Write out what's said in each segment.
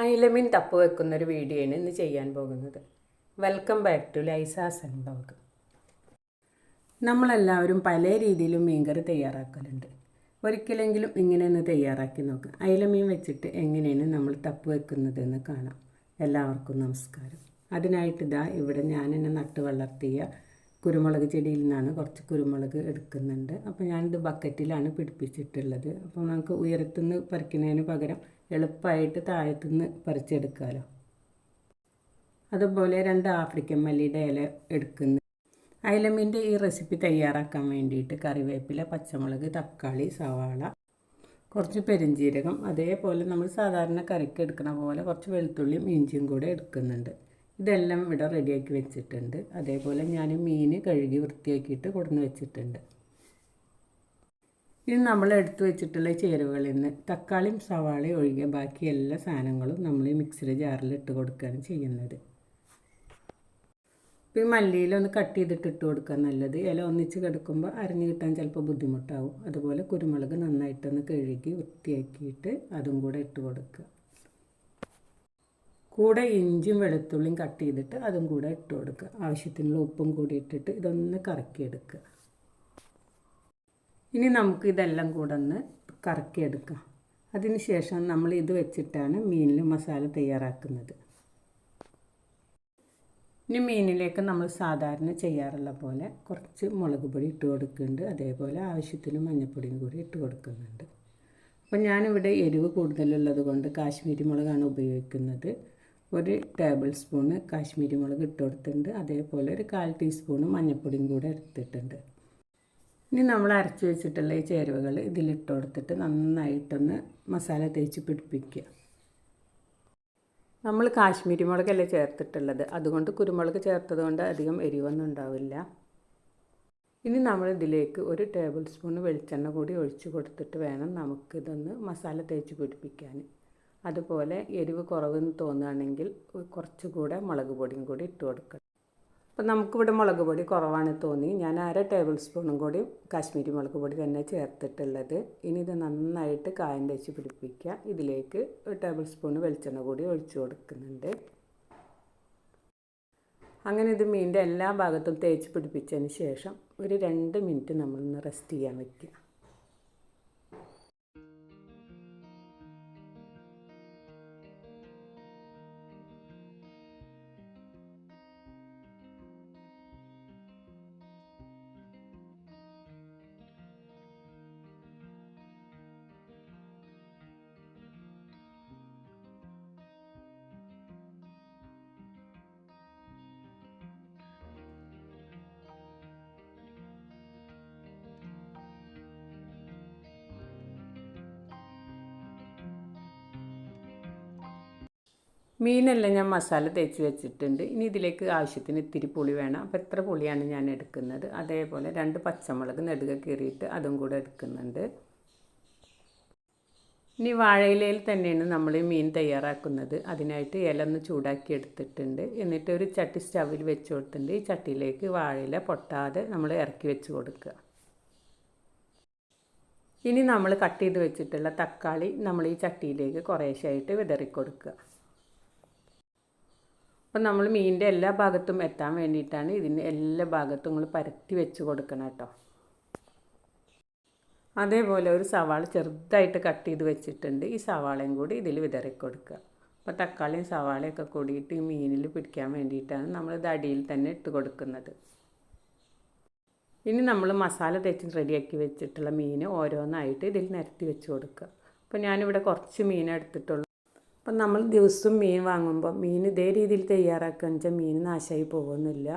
അയിലമീൻ തപ്പ് വെക്കുന്ന ഒരു വീഡിയോയാണ് ഇന്ന് ചെയ്യാൻ പോകുന്നത്. വെൽക്കം ബാക്ക് ടു ലൈസാസ് ബ്ലോഗ് നമ്മളെല്ലാവരും പല രീതിയിലും മീൻകറി തയ്യാറാക്കലുണ്ട്. ഒരിക്കലെങ്കിലും ഇങ്ങനെ ഒന്ന് തയ്യാറാക്കി നോക്ക്. അയിലമീൻ വെച്ചിട്ട് എങ്ങനെയാണ് നമ്മൾ തപ്പ് വെക്കുന്നതെന്ന് കാണാം. എല്ലാവർക്കും നമസ്കാരം. അതിനായിട്ട് ഇതാ ഇവിടെ ഞാൻ എന്നെ നട്ട് വളർത്തിയ കുരുമുളക് ചെടിയിൽ നിന്നാണ് കുറച്ച് കുരുമുളക് എടുക്കുന്നുണ്ട്. അപ്പോൾ ഞാനിത് ബക്കറ്റിലാണ് പിടിപ്പിച്ചിട്ടുള്ളത്. അപ്പോൾ നമുക്ക് ഉയരത്തുനിന്ന് പറിക്കുന്നതിന് പകരം എളുപ്പമായിട്ട് താഴത്തുനിന്ന് പറിച്ചെടുക്കാമല്ലോ അതുപോലെ രണ്ട് ആഫ്രിക്കൻ മല്ലിയുടെ ഇല എടുക്കുന്നു. അയലമീന്റെ ഈ റെസിപ്പി തയ്യാറാക്കാൻ വേണ്ടിയിട്ട് കറിവേപ്പില പച്ചമുളക് തക്കാളി സവാള കുറച്ച് പെരിഞ്ജീരകം അതേപോലെ നമ്മൾ സാധാരണ കറിക്ക് എടുക്കുന്ന പോലെ കുറച്ച് വെളുത്തുള്ളിയും ഇഞ്ചിയും കൂടെ എടുക്കുന്നുണ്ട്. ഇതെല്ലാം ഇവിടെ റെഡിയാക്കി വെച്ചിട്ടുണ്ട്. അതേപോലെ ഞാൻ മീൻ കഴുകി വൃത്തിയാക്കിയിട്ട് കൊടുന്ന് വെച്ചിട്ടുണ്ട്. ഇനി നമ്മൾ എടുത്തു വെച്ചിട്ടുള്ള ചേരുവകളിൽ നിന്ന് തക്കാളിയും സവാളയും ഒഴികെ ബാക്കി എല്ലാ സാധനങ്ങളും നമ്മൾ ഈ മിക്സിയുടെ ജാറിൽ ഇട്ട് കൊടുക്കുകയാണ് ചെയ്യുന്നത്. ഇപ്പോൾ ഈ മല്ലിയിലൊന്ന് കട്ട് ചെയ്തിട്ട് ഇട്ട് കൊടുക്കുക നല്ലത്. ഇല ഒന്നിച്ച് കിടക്കുമ്പോൾ അരിഞ്ഞ് കിട്ടാൻ ചിലപ്പോൾ ബുദ്ധിമുട്ടാവും. അതുപോലെ കുരുമുളക് നന്നായിട്ടൊന്ന് കഴുകി വൃത്തിയാക്കിയിട്ട് അതും കൂടെ ഇട്ട് കൊടുക്കുക. കൂടെ ഇഞ്ചിയും വെളുത്തുള്ളിയും കട്ട് ചെയ്തിട്ട് അതും കൂടെ ഇട്ട് കൊടുക്കുക. ആവശ്യത്തിനുള്ള ഉപ്പും കൂടി ഇട്ടിട്ട് ഇതൊന്ന് കറക്കിയെടുക്കുക. ഇനി നമുക്ക് ഇതെല്ലാം കൂടെ ഒന്ന് കറക്കിയെടുക്കാം. അതിന് ശേഷം നമ്മൾ ഇത് വെച്ചിട്ടാണ് മീനിൽ മസാല തയ്യാറാക്കുന്നത്. ഇനി മീനിലേക്ക് നമ്മൾ സാധാരണ ചെയ്യാറുള്ള പോലെ കുറച്ച് മുളക് പൊടി ഇട്ട് കൊടുക്കുന്നുണ്ട്. അതേപോലെ ആവശ്യത്തിന് മഞ്ഞൾപ്പൊടിയും കൂടി ഇട്ട് കൊടുക്കുന്നുണ്ട്. അപ്പോൾ ഞാനിവിടെ എരിവ് കൂടുതലുള്ളത് കൊണ്ട് കാശ്മീരി മുളകാണ് ഉപയോഗിക്കുന്നത്. ഒരു ടേബിൾ സ്പൂണ് കാശ്മീരി മുളക് ഇട്ട് കൊടുത്തിട്ടുണ്ട്. അതേപോലെ ഒരു കാൽ ടീസ്പൂണ് മഞ്ഞൾപ്പൊടിയും കൂടെ എടുത്തിട്ടുണ്ട്. ഇനി നമ്മൾ അരച്ച് വെച്ചിട്ടുള്ള ഈ ചേരുവകൾ ഇതിലിട്ട് കൊടുത്തിട്ട് നന്നായിട്ടൊന്ന് മസാല തേച്ച് പിടിപ്പിക്കുക. നമ്മൾ കാശ്മീരി മുളകല്ലേ ചേർത്തിട്ടുള്ളത്? അതുകൊണ്ട് കുരുമുളക് ചേർത്തത് കൊണ്ട് അധികം എരിവൊന്നും ഉണ്ടാവില്ല. ഇനി നമ്മൾ ഇതിലേക്ക് ഒരു ടേബിൾ സ്പൂൺ വെളിച്ചെണ്ണ കൂടി ഒഴിച്ച് കൊടുത്തിട്ട് വേണം നമുക്കിതൊന്ന് മസാല തേച്ച് പിടിപ്പിക്കാൻ. അതുപോലെ എരിവ് കുറവെന്ന് തോന്നുകയാണെങ്കിൽ കുറച്ചുകൂടെ മുളക് പൊടിയും കൂടി ഇട്ട് കൊടുക്കണം. അപ്പം നമുക്കിവിടെ മുളക് പൊടി കുറവാണ് തോന്നി. ഞാൻ അര ടേബിൾ സ്പൂണും കൂടി കാശ്മീരി മുളക് പൊടി തന്നെ ചേർത്തിട്ടുള്ളത്. ഇനി ഇത് നന്നായിട്ട് കായം തേച്ച് പിടിപ്പിക്കുക. ഇതിലേക്ക് ഒരു ടേബിൾ സ്പൂൺ വെളിച്ചെണ്ണ കൂടി ഒഴിച്ചു കൊടുക്കുന്നുണ്ട്. അങ്ങനെ ഇത് മീനിന്റെ എല്ലാ ഭാഗത്തും തേച്ച് പിടിപ്പിച്ചതിന് ശേഷം ഒരു രണ്ട് മിനിറ്റ് നമ്മളൊന്ന് റെസ്റ്റ് ചെയ്യാൻ വയ്ക്കുക മീനെല്ലാം ഞാൻ മസാല തേച്ച് വെച്ചിട്ടുണ്ട്. ഇനി ഇതിലേക്ക് ആവശ്യത്തിന് ഇത്തിരി പുളി വേണം. അപ്പോൾ എത്ര പുളിയാണ് ഞാൻ എടുക്കുന്നത്? അതേപോലെ രണ്ട് പച്ചമുളക് നെടുക കീറിയിട്ട് അതും കൂടെ എടുക്കുന്നുണ്ട്. ഇനി വാഴയിലയിൽ തന്നെയാണ് നമ്മൾ മീൻ തയ്യാറാക്കുന്നത്. അതിനായിട്ട് ഇല ഒന്ന് ചൂടാക്കി എടുത്തിട്ടുണ്ട്. എന്നിട്ട് ഒരു ചട്ടി സ്റ്റവിൽ വെച്ച് കൊടുത്തിട്ടുണ്ട്. ഈ ചട്ടിയിലേക്ക് വാഴയില പൊട്ടാതെ നമ്മൾ ഇറക്കി വെച്ച് കൊടുക്കുക. ഇനി നമ്മൾ കട്ട് ചെയ്ത് വെച്ചിട്ടുള്ള തക്കാളി നമ്മൾ ഈ ചട്ടിയിലേക്ക് കുറേശ്ശായിട്ട് വിതറി കൊടുക്കുക അപ്പം നമ്മൾ മീനിന്റെ എല്ലാ ഭാഗത്തും എത്താൻ വേണ്ടിയിട്ടാണ് ഇതിന്റെ എല്ലാ ഭാഗത്തും നമ്മൾ പരത്തി വെച്ച് കൊടുക്കണം കേട്ടോ അതേപോലെ ഒരു സവാള ചെറുതായിട്ട് കട്ട് ചെയ്ത് വെച്ചിട്ടുണ്ട്. ഈ സവാളയും കൂടി ഇതിൽ വിതറി കൊടുക്കുക. അപ്പോൾ തക്കാളിയും സവാളയൊക്കെ കൂടിയിട്ട് ഈ മീനിൽ പിടിക്കാൻ വേണ്ടിയിട്ടാണ് നമ്മൾ നമ്മളിത് അടിയിൽ തന്നെ ഇട്ട് കൊടുക്കുന്നത്. ഇനി നമ്മൾ മസാല തേച്ച് റെഡിയാക്കി വെച്ചിട്ടുള്ള മീൻ ഓരോന്നായിട്ട് ഇതിൽ നിരത്തി വെച്ച് കൊടുക്കുക. അപ്പോൾ ഞാനിവിടെ കുറച്ച് മീൻ എടുത്തിട്ടുള്ളൂ. അപ്പം നമ്മൾ ദിവസവും മീൻ വാങ്ങുമ്പോൾ മീൻ ഇതേ രീതിയിൽ തയ്യാറാക്കുകയെന്ന് വെച്ചാൽ മീൻ നാശമായി പോകുന്നില്ല.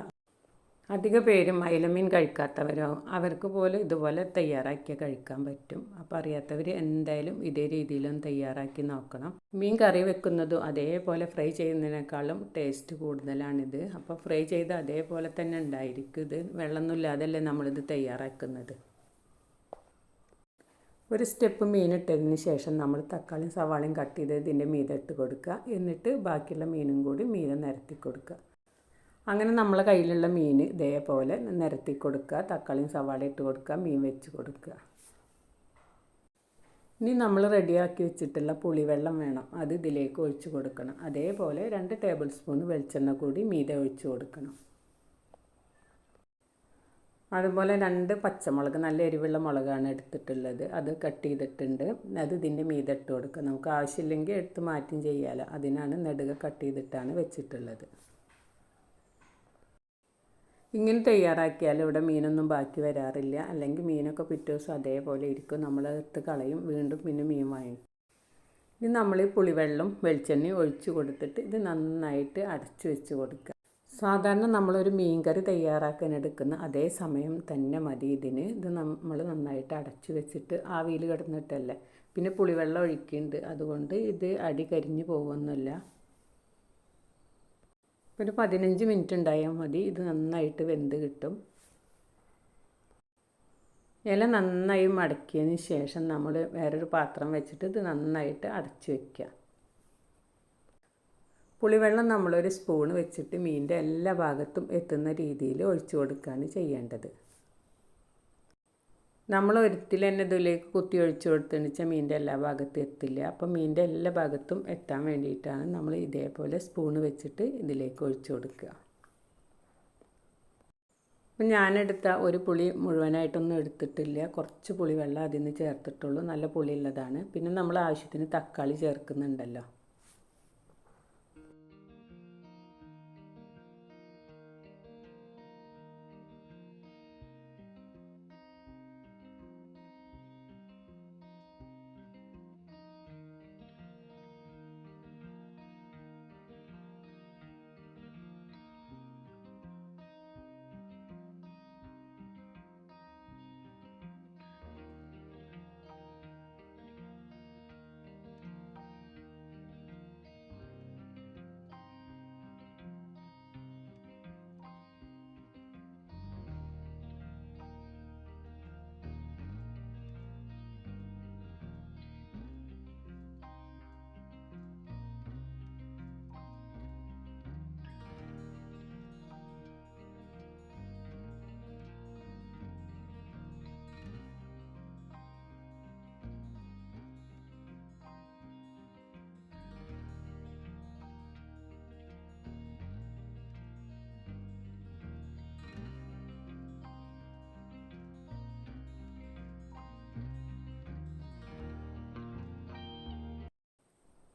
അധിക പേരും അയിലമീൻ കഴിക്കാത്തവരോ അവർക്ക് പോലും ഇതുപോലെ തയ്യാറാക്കി കഴിക്കാൻ പറ്റും. അപ്പോൾ അറിയാത്തവർ എന്തായാലും ഇതേ രീതിയിലും തയ്യാറാക്കി നോക്കണം. മീൻ കറി വെക്കുന്നതും അതേപോലെ ഫ്രൈ ചെയ്യുന്നതിനേക്കാളും ടേസ്റ്റ് കൂടുതലാണിത്. അപ്പോൾ ഫ്രൈ ചെയ്ത് അതേപോലെ തന്നെ ഉണ്ടായിരിക്കും ഇത്. വെള്ളമൊന്നുമില്ലാതല്ലേ നമ്മളിത് തയ്യാറാക്കുന്നത്. ഒരു സ്റ്റെപ്പ് മീൻ ഇട്ടതിന് ശേഷം നമ്മൾ തക്കാളിയും സവാളയും കട്ട് ചെയ്ത് ഇതിന്റെ മീത ഇട്ട് കൊടുക്കുക. എന്നിട്ട് ബാക്കിയുള്ള മീനും കൂടി മീത നിരത്തി കൊടുക്കുക. അങ്ങനെ നമ്മളെ കയ്യിലുള്ള മീൻ ഇതേപോലെ നിരത്തി കൊടുക്കുക. തക്കാളിയും സവാളയും ഇട്ട് കൊടുക്കുക. മീൻ വെച്ച് കൊടുക്കുക. ഇനി നമ്മൾ റെഡിയാക്കി വെച്ചിട്ടുള്ള പുളിവെള്ളം വേണം. അത് ഇതിലേക്ക് ഒഴിച്ച് കൊടുക്കണം. അതേപോലെ രണ്ട് ടേബിൾ സ്പൂൺ വെളിച്ചെണ്ണ കൂടി മീത ഒഴിച്ച് കൊടുക്കണം. അതുപോലെ രണ്ട് പച്ചമുളക് നല്ല എരിവുള്ള മുളകാണ് എടുത്തിട്ടുള്ളത്. അത് കട്ട് ചെയ്തിട്ടുണ്ട്. അത് ഇതിന്റെ മീതെ ഇട്ട് കൊടുക്കുക. നമുക്ക് ആവശ്യമില്ലെങ്കിൽ എടുത്ത് മാറ്റും ചെയ്യാലോ. അതിനാണ് നെടുക കട്ട് ചെയ്തിട്ടാണ് വെച്ചിട്ടുള്ളത്. ഇങ്ങനെ തയ്യാറാക്കിയാൽ ഇവിടെ മീനൊന്നും ബാക്കി വരാറില്ല. അല്ലെങ്കിൽ മീനൊക്കെ പിറ്റേ ദിവസം അതേപോലെ ഇരിക്കും. നമ്മൾ എടുത്ത് കളയും. വീണ്ടും പിന്നെ മീൻ വാങ്ങി. ഇത് നമ്മൾ ഈ പുളിവെള്ളം വെളിച്ചെണ്ണയും ഒഴിച്ച് കൊടുത്തിട്ട് ഇത് നന്നായിട്ട് അടച്ചു വെച്ച് കൊടുക്കുക. സാധാരണ നമ്മളൊരു മീൻകറി തയ്യാറാക്കാൻ എടുക്കുന്ന അതേ സമയം തന്നെ മതി. ഇതിന് ഇത് നമ്മൾ നന്നായിട്ട് അടച്ചു വെച്ചിട്ട് ആവിയിൽ കിടന്നിട്ടല്ലേ. പിന്നെ പുളിവെള്ളം ഒഴിക്കുന്നുണ്ട്. അതുകൊണ്ട് ഇത് അടി കരിഞ്ഞു പോകുന്നില്ല. ഒരു പതിനഞ്ച് മിനിറ്റ് ഉണ്ടായാൽ മതി. ഇത് നന്നായിട്ട് വെന്ത് കിട്ടും. ഇല നന്നായി മടക്കിയതിന് ശേഷം നമ്മൾ വേറൊരു പാത്രം വെച്ചിട്ട് ഇത് നന്നായിട്ട് അടച്ചു വയ്ക്കുക പുളിവെള്ളം നമ്മളൊരു സ്പൂൺ വെച്ചിട്ട് മീനിന്റെ എല്ലാ ഭാഗത്തും എത്തുന്ന രീതിയിൽ ഒഴിച്ചു കൊടുക്കുകയാണ് ചെയ്യേണ്ടത്. നമ്മൾ ഒരിത്തിൽ തന്നെ ഇതിലേക്ക് കുത്തി ഒഴിച്ചു കൊടുത്തെന്ന് വെച്ചാൽ മീനിന്റെ എല്ലാ ഭാഗത്തും എത്തില്ല. അപ്പം മീനിന്റെ എല്ലാ ഭാഗത്തും എത്താൻ വേണ്ടിയിട്ടാണ് നമ്മൾ ഇതേപോലെ സ്പൂൺ വെച്ചിട്ട് ഇതിലേക്ക് ഒഴിച്ചു കൊടുക്കുക. അപ്പം ഞാനെടുത്ത ഒരു പുളി മുഴുവനായിട്ടൊന്നും എടുത്തിട്ടില്ല. കുറച്ച് പുളി വെള്ളം അതിൽ നിന്ന് ചേർത്തിട്ടുള്ളൂ. നല്ല പുളിയുള്ളതാണ്. പിന്നെ നമ്മൾ ആവശ്യത്തിന് തക്കാളി ചേർക്കുന്നുണ്ടല്ലോ.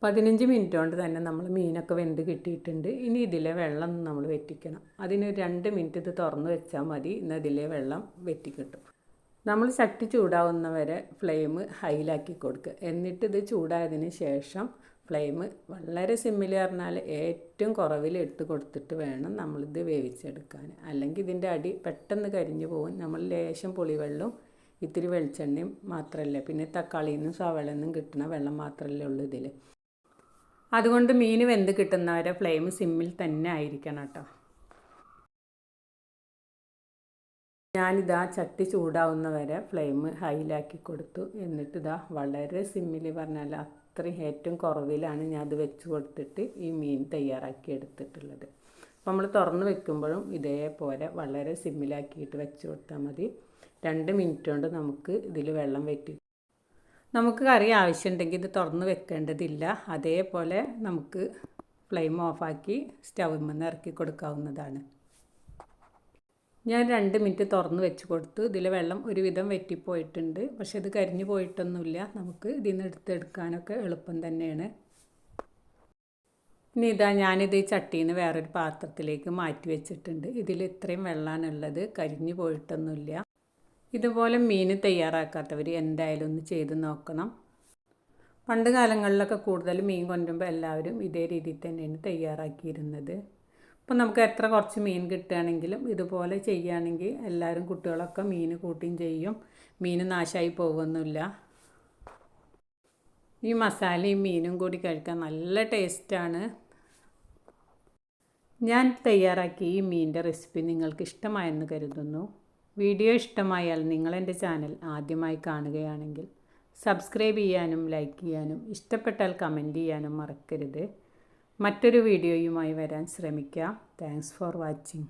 പതിനഞ്ച് മിനിറ്റ് കൊണ്ട് തന്നെ നമ്മൾ മീനൊക്കെ വെന്ത് കിട്ടിയിട്ടുണ്ട്. ഇനി ഇതിലെ വെള്ളം നമ്മൾ വെറ്റിക്കണം. അതിന് രണ്ട് മിനിറ്റ് ഇത് തുറന്ന് വെച്ചാൽ മതി. ഇന്ന് ഇതിലെ വെള്ളം വെറ്റിക്കിട്ടും നമ്മൾ ചട്ടി ചൂടാവുന്ന വരെ ഫ്ലെയിം ഹൈലാക്കി കൊടുക്കുക എന്നിട്ട് ഇത് ചൂടായതിന് ശേഷം ഫ്ലെയിം വളരെ സിമ്മിൽ പറഞ്ഞാൽ ഏറ്റവും കുറവിൽ ഇട്ട് കൊടുത്തിട്ട് വേണം നമ്മളിത് വേവിച്ചെടുക്കാൻ. അല്ലെങ്കിൽ ഇതിന്റെ അടി പെട്ടെന്ന് കരിഞ്ഞു പോകും. നമ്മൾ ലേശം പുളിവെള്ളവും ഇത്തിരി വെളിച്ചെണ്ണയും മാത്രമല്ല പിന്നെ തക്കാളിയിൽ നിന്നും സവളയിൽ നിന്നും കിട്ടുന്ന വെള്ളം മാത്രമല്ലേ ഉള്ളൂ ഇതിൽ അതുകൊണ്ട് മീൻ വെന്ത് കിട്ടുന്നവരെ ഫ്ലെയിം സിമ്മിൽ തന്നെ ആയിരിക്കണം കേട്ടോ ഞാനിതാ ചട്ടി ചൂടാവുന്നവരെ ഫ്ലെയിം ഹൈലാക്കി കൊടുത്തു. എന്നിട്ട് ഇതാ വളരെ സിമ്മിൽ പറഞ്ഞാൽ അത്രയും ഏറ്റവും കുറവിലാണ് ഞാൻ അത് വെച്ച് കൊടുത്തിട്ട് ഈ മീൻ തയ്യാറാക്കി എടുത്തിട്ടുള്ളത്. അപ്പോൾ നമ്മൾ തുറന്ന് വെക്കുമ്പോഴും ഇതേപോലെ വളരെ സിമ്മിലാക്കിയിട്ട് വെച്ച് കൊടുത്താൽ മതി. രണ്ട് മിനിറ്റ് കൊണ്ട് നമുക്ക് ഇതിൽ വെള്ളം വറ്റി നമുക്ക് കറി ആവശ്യമുണ്ടെങ്കിൽ ഇത് തുറന്ന് വെക്കേണ്ടതില്ല. അതേപോലെ നമുക്ക് ഫ്ലെയിം ഓഫാക്കി സ്റ്റൗവിൽ നിന്ന് ഇറക്കി കൊടുക്കാവുന്നതാണ്. ഞാൻ രണ്ട് മിനിറ്റ് തുറന്ന് വെച്ച് കൊടുത്തു. ഇതിലെ വെള്ളം ഒരുവിധം വെറ്റിപ്പോയിട്ടുണ്ട്. പക്ഷെ ഇത് കരിഞ്ഞു പോയിട്ടൊന്നുമില്ല. നമുക്ക് ഇതിൽ നിന്ന് എടുത്തെടുക്കാനൊക്കെ എളുപ്പം തന്നെയാണ്. ഇനി ഇതാ ഞാനിത് ഈ ചട്ടിയിൽ നിന്ന് വേറൊരു പാത്രത്തിലേക്ക് മാറ്റി വെച്ചിട്ടുണ്ട്. ഇതിൽ ഇത്രയും വെള്ളമാണുള്ളത് കരിഞ്ഞു പോയിട്ടൊന്നുമില്ല. ഇതുപോലെ മീൻ തയ്യാറാക്കാത്തവർ എന്തായാലും ഒന്ന് ചെയ്ത് നോക്കണം. പണ്ട് കാലങ്ങളിലൊക്കെ കൂടുതൽ മീൻ കൊണ്ടുമ്പോൾ എല്ലാവരും ഇതേ രീതിയിൽ തന്നെയാണ് തയ്യാറാക്കിയിരുന്നത്. അപ്പോൾ നമുക്ക് എത്ര കുറച്ച് മീൻ കിട്ടുകയാണെങ്കിലും ഇതുപോലെ ചെയ്യുകയാണെങ്കിൽ എല്ലാവരും കുട്ടികളൊക്കെ മീൻ കൂട്ടിയും ചെയ്യും. മീൻ നാശമായി പോകുന്നില്ല. ഈ മസാലയും മീനും കൂടി കഴിക്കാൻ നല്ല ടേസ്റ്റാണ്. ഞാൻ തയ്യാറാക്കിയ ഈ മീനിന്റെ റെസിപ്പി നിങ്ങൾക്ക് ഇഷ്ടമായെന്ന് കരുതുന്നു. വീഡിയോ ഇഷ്ടമായാൽ നിങ്ങളെന്റെ ചാനൽ ആദ്യമായി കാണുകയാണെങ്കിൽ സബ്സ്ക്രൈബ് ചെയ്യാനും ലൈക്ക് ചെയ്യാനും ഇഷ്ടപ്പെട്ടാൽ കമന്റ് ചെയ്യാനും മറക്കരുത്. മറ്റൊരു വീഡിയോയുമായി വരാൻ ശ്രമിക്കാം. Thanks for watching.